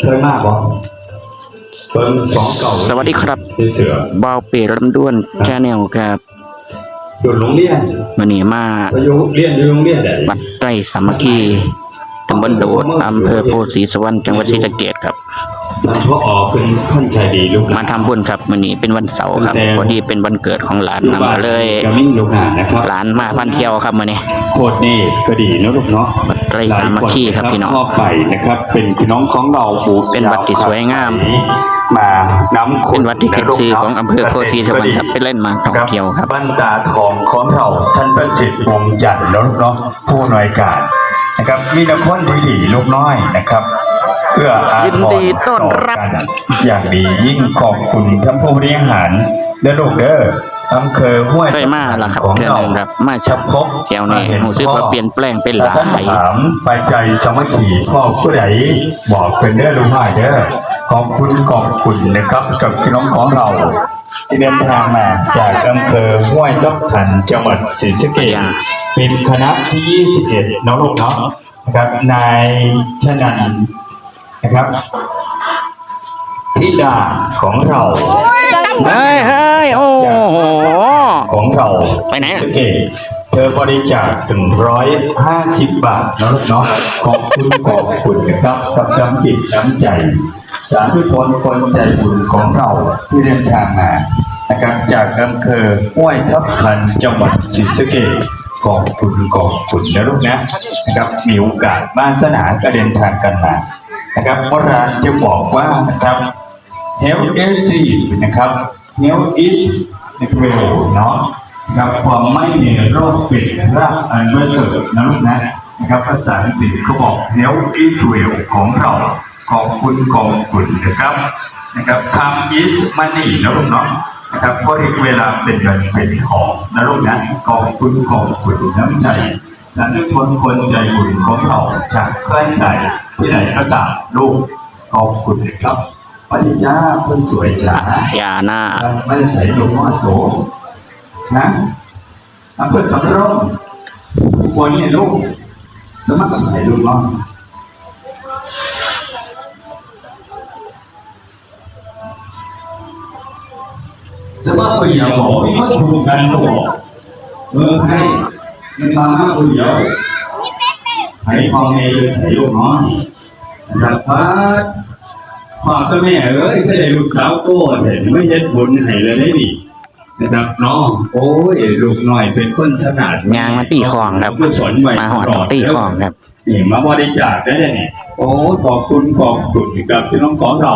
เคยมากบ่เพิ่นสองเก่าสวัสดีครับที่เสือบ่าวเปรลำด้วนแชนแนลครับอยู่โรงเรียนวันนี้มาไปอยู่เรียนอยู่โรงเรียนได้วัดไตรสามัคคีตำบลโดดอำเภอโพธิ์ศรีสวรรณจังหวัดศรีสะเกษครับมันเพราะออกเป็นคนใจดีลูกหลมานทำบุญครับวันนี้เป็นวันเสาร์ครับพอดีเป็นวันเกิดของหลานนำมาเลยกามิ่งลูกหลานนะครับหลานมาพันเที่ยวครับมื้อนี้โคตรนี่ก็ดีนะลูกเนาะวัด ไตรสามัคคีครับพี่น้องเข้าไปนะครับ เป็นพี่น้องของเราปูเป็นวัดที่สวยงาม มานำเป็นวัดที่ขึ้นชื่อของอำเภอโพธิ์ศรีสวรรณครับไปเล่นมาท่องเที่ยวครับบรรดาทองของเราท่านประสิทธิ์วงศ์จันทร์แล้วเนาะผู้หน่วยการนะครับมีนครดีดีลูกน้อยนะครับเพื่ออายินดีต้อนรับต่อกันอย่างดียิ่งขอบคุณท่านผู้บริหารและลูกเด้อ อำเภอห้วยเคยมาแล้วครับของเทื่อเราหนึงครับ มาชัชับบพบแถวนี้รู้สึกว่าเปลี่ยนแปลงเป็นหลาท่านยถามไปใจสามัคคีพ่อผู้ใดบอกเป็นเด้อลุงพ่ายเด้อขอบคุณขอบคุณนะครับกับพี่น้องของเรา ที่เดินทางมาจากอำเภอห้วยทับทันจังหวัดศรีสะเกษเป็นคณะที่ 21น้องลูกเนาะนะครับนายชนันนะครับธิดาของเราเฮ้ยเฮ้ยโอ้โหของ เราไปไหนอะศรีสะเกษเธอบริจาคถึงร้อยห้าสิบบาทนะลูกเนาะขอบคุณขอบคุณนะครับกับน้ำจิตน้ำใจ สาธุชนคนใจบุญของเราที่เดินทางมานะครับจากอำเภอห้วยทับทันจังหวัดศรีสะเกษขอบคุณขอบคุณนะลูกนะนะครับมีโอกาสมาสนานก็เดินทางกันมานะครับเพราะร้านจะบอกว่านะครับ Health is นะครับ Health is well เนาะนะ ครับความไม่มีโรคเป็นรากอันประเสริฐนะลูกนะนะครับภาษาอังกฤษเขาบอก Health is well ของเราขอบคุณขอบคุณนะครับนะครับ Time is money นะลูกเนาะนะครับก็อีกเวลาเป็นเงินเป็นของนะลูกนะขอบคุณขอบคุณน้ำใจสาธุชนคนใจบุญของเราจากใกล้ใดที่ไหนก็ตามลูกขอบคุณนะครับพระเจ้าคนสวยจ๋าอย่าหน้าไม่ได้ใส่หลวงพ่อโส นะอำเภอสำโรงคนเนี่ยลูกแล้วมันก็ใส่ลูกน้องแต่ว่าคนเดียวบอกมีคนถูกกันก็บอกเมืองไทยมันมาห้าคนเดียวไอ้พ่อแม่จะใส่ลูกน้องรับพระพ่อกับแม่เอ้ยถ้าได้ลูกสาวโก้เห็นไม่เห็นบุญให้เลยได้ดิ นะครับน้องโอ้ยลูกน้อยเป็นคนฉลาดยางมาตีคลองครับกุศลไว้มาหอดตีคลองครับนี่มาบริจาคได้เลยเนี่ยโอ้ขอบคุณขอบคุณกับพี่น้องของเรา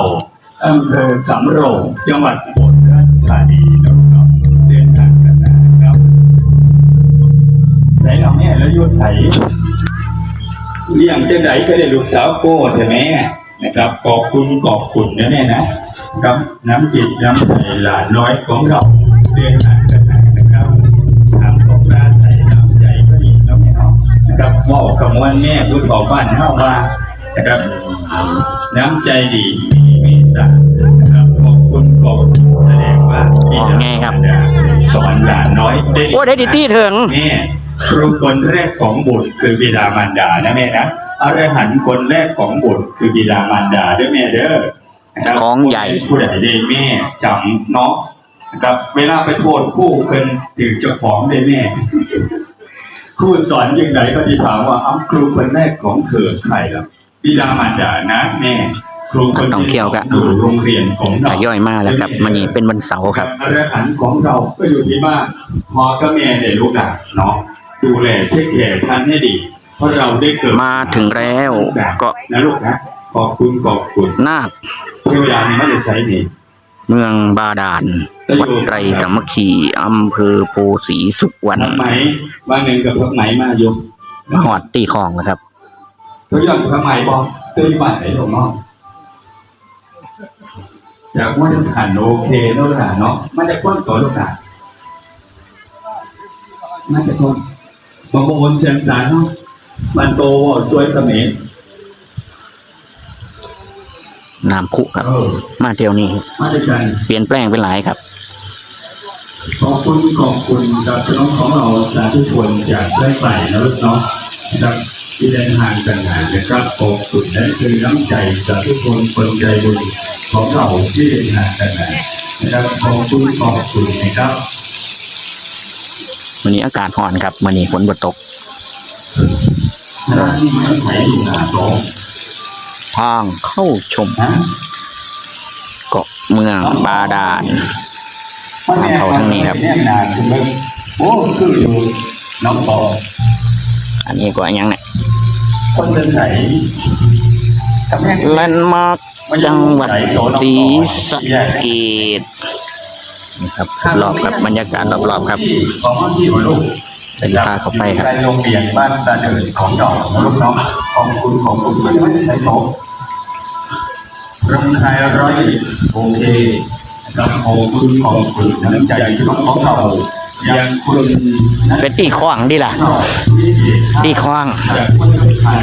อำเภอสำโรงจังหวัดอุบลราชธานีนะครับเดินทางกันนะครับใส่เราเนี่ยแล้วอยุ่ใส่เลี้ยงเจ้าไหนก็ได้ลูกสาวโก้ใช่ไหมนะครับขอบคุณขอบคุณนะเนี่ยนะครับน้ำจิตน้ำใจหลานน้อยของเรา เดินทางกันนะครับถามของราใส่น้ำใจก็ดีแล้วไม่เอานะครับว่าคำว่าแม่ผู้ขอบ้านเข้ามานะครับ น้ำใจดีมีเมตตานะครับขอบคุณขอบคุณแสดงว่าพี่อ๋อไงครับสอนหลานน้อยได้โอ้ได้ดิตี้ถึงแม่ครูคนแรกของบุตรคือบิดามารดานะแม่นะอรหันต์คนแรกของบุตรคือบิดามารดาด้วยแม่เด้อนะครับของใหญ่ผู้ใดได้แม่จำเนาะ นะครับ เวลาไปโทษผู้เพิ่นถือเจ้าของได้แม่ครูสอนยังไงก็จะถามว่าอ้ำครูคนแรกของเธอใครล่ะบิดามารดานะแม่ครูคนต้องเที่ยวกันอยู่โรงเรียนของทเรายอยมาแล้วครับมันนี้เป็นวันเสาร์ครับอรหันต์ของเราก็อยู่ที่บ้านพ่อกับแม่ได้ลูกหลานเนาะดูแลเทคแคร์ท่านให้ดีเพราะเราได้เกิดมาถึงแล้วก็นะลูกนะขอบคุณขอบคุณนาคเทวดานี่ไม่ได้ใช้นี่ เมืองบาดาล วัดไตรสามัคคีอำเภอโพธิ์ศรีสุวรรณพักไหมบางหนึ่งกับพักไหมมาโยมมาหอดตีคลองแล้วครับตัวอย่างพักไหมบอกตัวอย่างไหนหลวงเนาะจากว่าจะผ่านโอเคลูกหลานเนาะมันจะพ้นตัวลูกหลานมันจะพ้นบางคนเชียงสารเนาะมันโตว่าสวยเสมอ น้ำคุครับเออมาเที่ยวนี้มาด้วยกันเปลี่ยนแปลงเป็นหลายครับ ขอบคุณขอบคุณกับพี่น้องของเราสาธุชนจากไร่ไผ่นะลูกเนาะนะครับที่เดินทางกันมานะครับขอบคุณและคือน้ำใจจากทุกคนคนใจบุญของเราที่เดินทางกันมานะครับขอบคุณขอบคุณนะครับวันนี้อากาศร้อนครับวันนี้ฝนบ่ตกร้านนี้มันขายอยู่หน้าโต๊ะ ทางเข้าชมนะเกาะเมืองบาดาลทางเข้าทางนี้ครับเนี่ยนานคุณเบิ้งโอ้คืออยู่น้องปออันนี้ก็อันยังเนี่ยคนเดินไหนกำแพงแลนด์มาร์คจังหวัดศรีสะเกษนี่ครับรอบครับบรรยากาศรอบๆครับของที่หัวลูกจะพาเข้าไปครับในโรงเรียนบ้านตาเดินของดอกนะลูกเนาะของคุณของคุณไม่ได้ใช้โต๊ะโรงไทยร้อยโอเคนะครับของคุณของคุณน้ำใจที่น้องของเรายังคุณนะเป็นตีขว้างดีล่ะ ตีขว้างจากคนไทย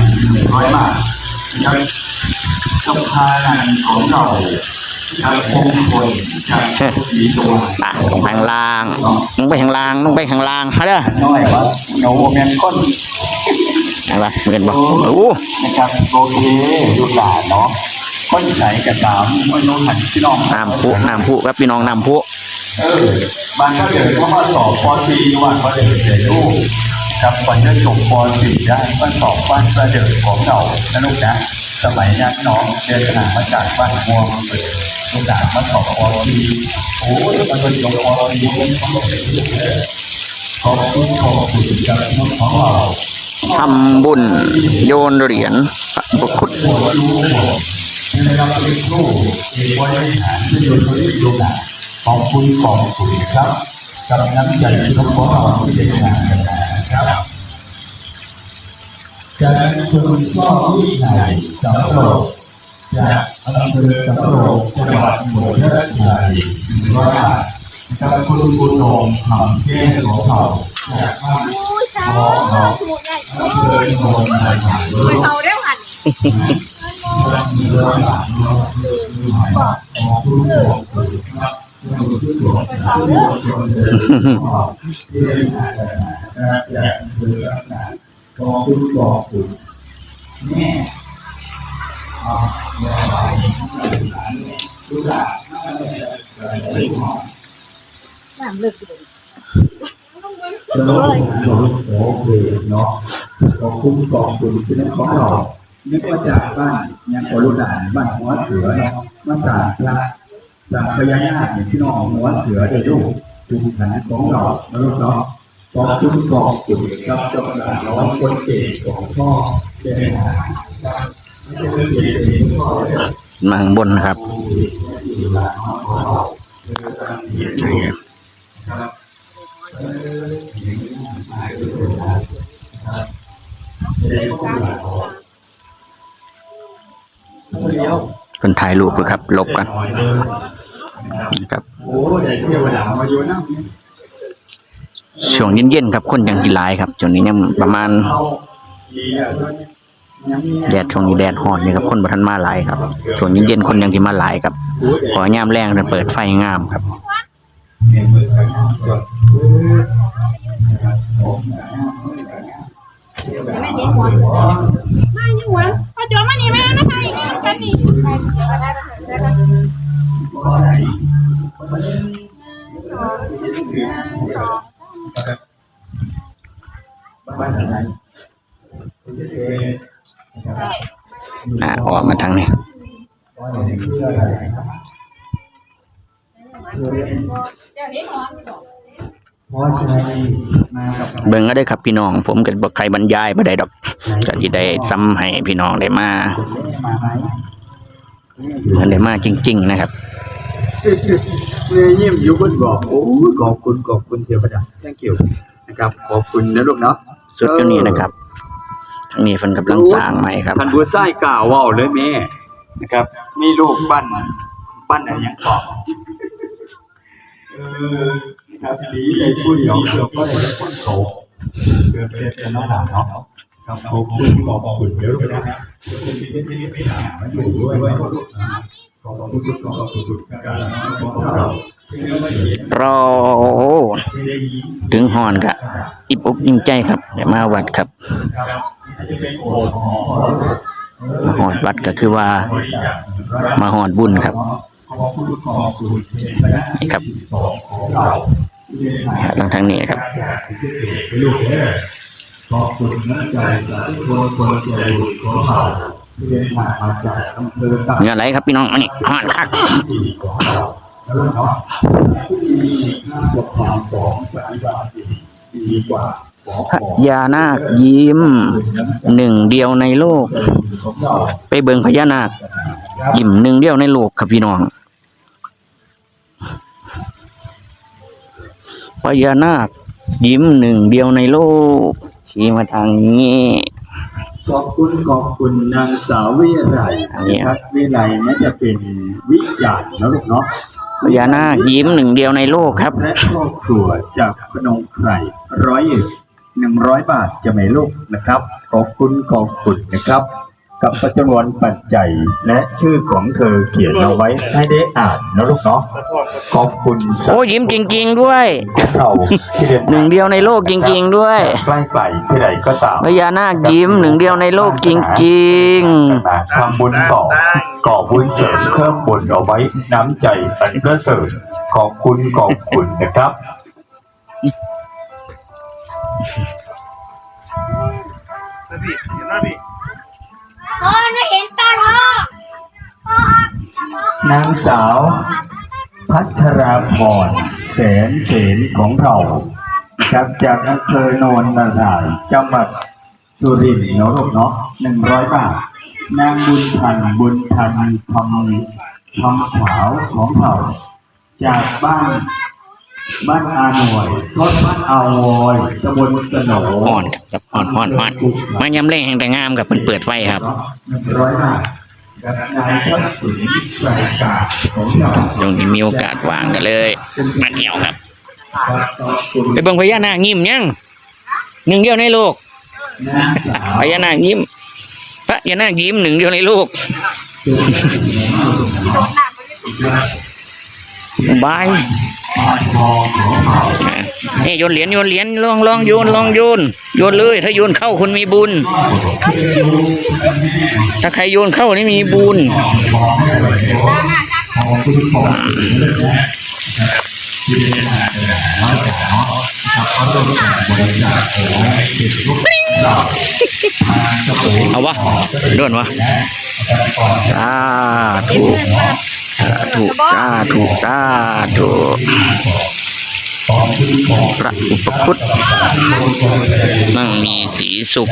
ร้อยบาทนะครับกับพานานของเราจากมงคลจากสีตัวอะลงไปข้างล่างลงไปข้างล่างลงไปข้างล่างฮะเด้อน้อยวะโนแมนก้นเห็นปะเหมือนบ่โอ้โหนะครับโอเคลูกหลานเนาะ ก้นไหนกับสามก้นโน้นหันพี่น้องน้ำพุน้ำพุครับพี่น้องน้ำพุเออบางก็เดินเข้ามาสอบปอตีวันก็เดินเสียลูกครับก่อนจะจบปอสี่ได้ก็สอบบ้านประเดินของเรานะลูกนะสมัยนั้นน้องเดินทางมาจากบ้านม่วงเปิดลูกหลานมาสอบปอตีโอ้ยมันเป็นจบปอตีเป็นของเราเป็นลูกเลยขอบคุณขอบคุณกับน้องของเราทำบุญโยนเหรียญพระพุทธ หัวรู้บอกในเราเป็นครูเอกบริหารที่อยู่ที่ดูหนักขอบคุณขอบคุณครับกับน้ำใจที่เขาขอเราที่ได้งานกันนะครับจากคุณพ่อวิไลสำโรงจากอำเภอสำโรงจังหวัดอุบลราชธานีว่ากับคุณบุญโงทำเที่ของเขาจากบ้านอุ้ยสาอำเภอโนนทไทยไปเขาได้หันขอว่าน น้ำลึกเลยแล้วโอเนาะขอบคุณขอบคุณที่นั่นของเรา นึกว่าจากบ้านยังขอลูกหลานบ้านหัวเสือเนาะมาจากพระจากพญานาคอย่างที่น้องหัวเสือได้ลูกทุกฐานของเราแล้วกเนาะขอบคุณขอบคุณครับเจ้าหลานน้องคนเก่งของพ่อเป็นมาข้างบนนะครับ คนถ่ายรูปครับ ลบกันนะครับช่วงเย็นๆครับ คนยังกีหลายครับช่วงนี้ยังประมาณเอาดีอะยังมีแดดช่วงนี้แดดฮอดนี่ครับคนบ่ทันมาหลายครับช่วงเย็นๆคนยังที่มาหลายครับพอยามแรงจะเปิดไฟงามครับ มาอยู่หัวพอจอมานี่แม่นะคะอีกกันนี่ไปได้ได้อ่าออกมาทางนี้เดี๋ยวนี้หอมอยู่พอใจมากับ เบิ่งก็ได้ครับพี่น้อง ผมก็บ่ใครบรรยายบ่ได้ดอกก็สิได้ซ้ำให้พี่น้องได้มามาไหมมันได้มาจริง ๆ นะครับเมื่อยิ้มอยู่บนบอกโอ้ยขอบคุณขอบคุณเทวดา thank you นะครับ ขอบคุณนะลูกเนาะสุดเดี๋ยวนี้นะครับทางนี้เพิ่นกำลังสร้างใหม่ครับท่านผู้ชายกล่าวเว่าเลยแม่นะครับมีลูกปั้นปั้นอะไรอย่างบอกเออ ครับดีเลยพูดเดียวเราก็เลยพูดโตเกิดเป็นน้องหลานเนาะครับขอบคุณขอกบอกคุณเดี๋ยวลูกนะขอบคุณที่ที่ไม่หามาอยู่ด้วยขอบคุณขอบคุณขอบคุณการของเราเรอถึงฮอนก็อิบอกอิ่มใจครับเดี๋ยวมาวัดครับมาหอดวัดก็คือว่า มาหอดบุญครับ ครับลงทางนี้ครับขอบคุณน้ำใจจากทุกคนคนใจบุญของเราที่เดินทางมาจากอำเภอต่างเหงื่อไหลครับพี่น้องอันนี้หอดคักที่าแล้วเนาะที่มีค่าปกครองของปฏิบัติดีกว่าของพญานาคยิ้มหนึ่งเดียวในโลก ไปเบิงพญานาคยิ้มหนึ่งเดียวในโลกครับพี่น้อง พญานาค ยิ้มหนึ่งเดียวในโลกชี้มาทางนี้ ขอบคุณขอบคุณนางสาววิไลนะครับวิไลน่าจะเป็นวิจารณ์นะลูกเนาะพญานาคยิ้มหนึ่งเดียวในโลกครับและครอบครัวจากพนมไพรร้อยเอ็ดหนึ่งร้อยบาทจะไม่ลูกนะครับ ขอบคุณขอบคุณนะครับ กับจำนวนปัจจัยและชื่อของเธอเขียนเอาไว้ให้ได้อ่านนะลูกเนาะขอบคุณสาโอ้ยิ้มจริง ๆ ด้วยเราที่เดินหนึ่งเดียวในโลกจริง ๆ ด้วยใกล้ไกลที่ใดก็ตามพญานาคยิ้มหนึ่งเดียวในโลกจริงมาทำบุญต่อก่อบุญเสริมเพิ่มบุญเอาไว้น้ำใจอันประเสริฐขอบคุณขอบคุณนะครับ พ่อไม่เห็นตาพ่อพ่อนางสาว พัชราพรแสนเสนของเราจากจากอำเภอโนนนาถายจังหวัดสุรินทร์เนาะลูกเนาะหนึ่งร้อยบาท นางบุญทันบุญทันทำทำขาวของเราจากบ้าน บ้านอาหน่วยรถบ้านอาวอยตำบลสนโๆอ่อนครับอ่อนอ่อนอ่อนมายำเล่งแห่งแต่งามกับเพิ่นเปิดไฟครับหนึ่งร้อยบาทกับนายทัศน์รายการของเราตรงนี้มีโอกาสวางกันเลยมาเที่ยวครับขอบคุณไปเบิ่งพญานาคยิ้มยังหนึ่งเดียวในโลกนางสาวพญานาคยิ้มพระยานาคยิ้มหนึ่งเดียวในโลก บายนี่โยนเหรียญโยนเหรียญลองลองโยนลองโยนโยนเลย ถ้าโยนเข้าคุณมีบุญ ถ้าใครโยนเข้านี่มีบุญเอาวะโดนวะสาธุ สาธุสาธุสาธุพระอุปคุตมั่งมีสีสุข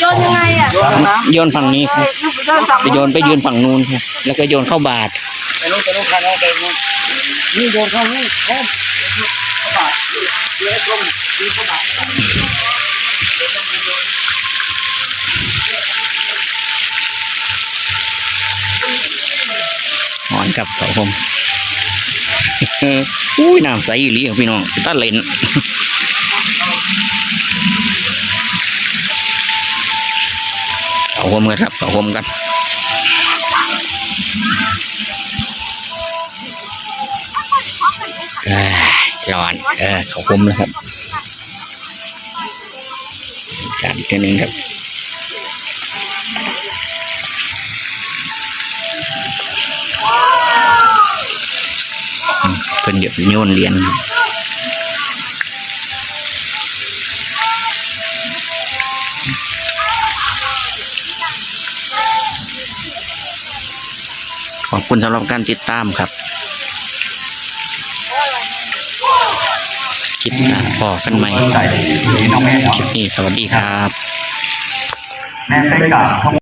โยนยังไงอะโยนฝั่งนี้ครับไปโยนไปยืนฝั่งนู้นครับแล้วก็โยนเข้าบาทหอนกับ สังคมอุ้ยน้ำใสอีหลีครับพี่น้องตาเลนเอาผมกันครับเอาผมกันร้อนเออเขาผมนะครับการอีกทีนึงครับ เป็นเดี๋ยวโยนเหรียญครับขอบคุณสำหรับการติดตามครับ คลิปหน้าพอกันใหม่ใส่น้องแม่คลิปนี้สวัสดีครับแม่ไปกราบ